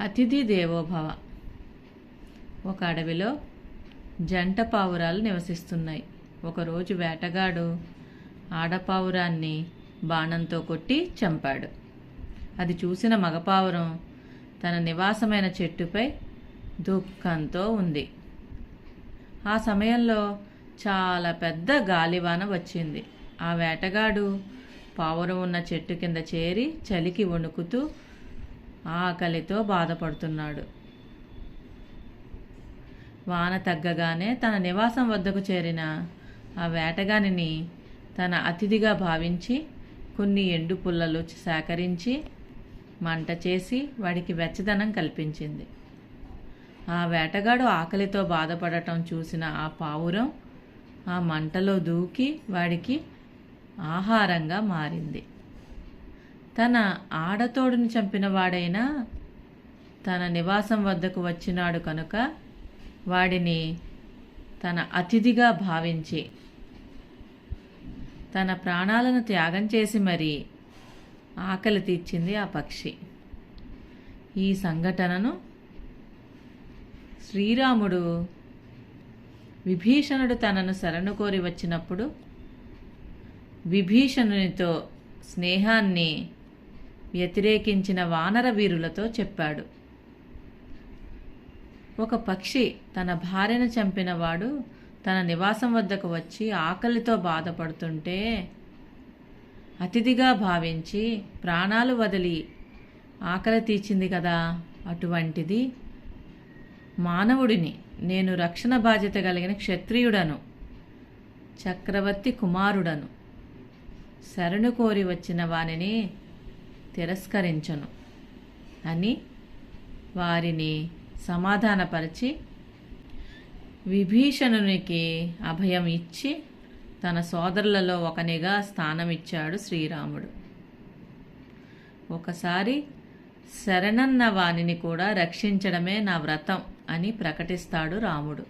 అతిథి దేవోభవ. ఒక అడవిలో జంట పావురాలు నివసిస్తున్నాయి. ఒకరోజు వేటగాడు ఆడపావురాన్ని బాణంతో కొట్టి చంపాడు. అది చూసిన మగపావురం తన నివాసమైన చెట్టుపై దుఃఖంతో ఉంది. ఆ సమయంలో చాలా పెద్ద గాలివాన వచ్చింది. ఆ వేటగాడు పావురం ఉన్న చెట్టు కింద చేరి చలికి వణుకుతూ ఆకలితో బాధపడుతున్నాడు. వాన తగ్గగానే తన నివాసం వద్దకు చేరిన ఆ వేటగానిని తన అతిథిగా భావించి కొన్ని ఎండు పుల్లలు సేకరించి మంట చేసి వాడికి వెచ్చదనం కల్పించింది. ఆ వేటగాడు ఆకలితో బాధపడటం చూసిన ఆ పావురం ఆ మంటలో దూకి వాడికి ఆహారంగా మారింది. తన ఆడతోడుని చంపిన వాడైనా తన నివాసం వద్దకు వచ్చినాడు కనుక వాడిని తన అతిథిగా భావించి తన ప్రాణాలను త్యాగం చేసి మరి ఆకలి తీర్చింది ఆ పక్షి. ఈ సంఘటనను శ్రీరాముడు విభీషణుడు తనను శరణు కోరి వచ్చినప్పుడు విభీషణునితో స్నేహాన్ని వ్యతిరేకించిన వానర వీరులతో చెప్పాడు. ఒక పక్షి తన భార్యను చంపినవాడు తన నివాసం వద్దకు వచ్చి ఆకలితో బాధపడుతుంటే అతిథిగా భావించి ప్రాణాలు వదిలి ఆకలి తీర్చింది కదా అటువంటిది. మానవుడిని నేను రక్షణ బాధ్యత కలిగిన క్షత్రియుడను చక్రవర్తి కుమారుడను శరణు కోరి వచ్చిన వానిని తిరస్కరించను అని వారిని సమాధానపరిచి విభీషణునికి అభయం ఇచ్చి తన సోదరులలో ఒకనిగా స్థానమిచ్చాడు శ్రీరాముడు. ఒకసారి శరణన్న వాణిని కూడా రక్షించడమే నా వ్రతం అని ప్రకటిస్తాడు రాముడు.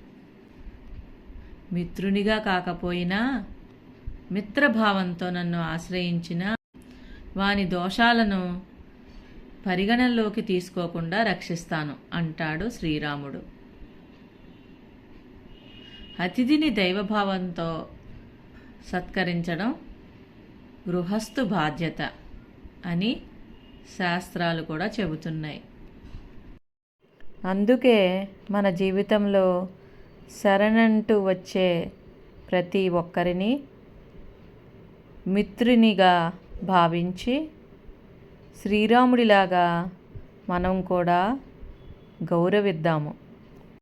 మిత్రునిగా కాకపోయినా మిత్రభావంతో నన్ను ఆశ్రయించిన వాని దోషాలను పరిగణనలోకి తీసుకోకుండా రక్షిస్తాను అంటాడు శ్రీరాముడు. అతిథిని దైవభావంతో సత్కరించడం గృహస్థు బాధ్యత అని శాస్త్రాలు కూడా చెబుతున్నాయి. అందుకే మన జీవితంలో శరణంటూ వచ్చే ప్రతి ఒక్కరిని మిత్రునిగా భావించి శ్రీరాముడిలాగా మనం కూడా గౌరవిద్దాము.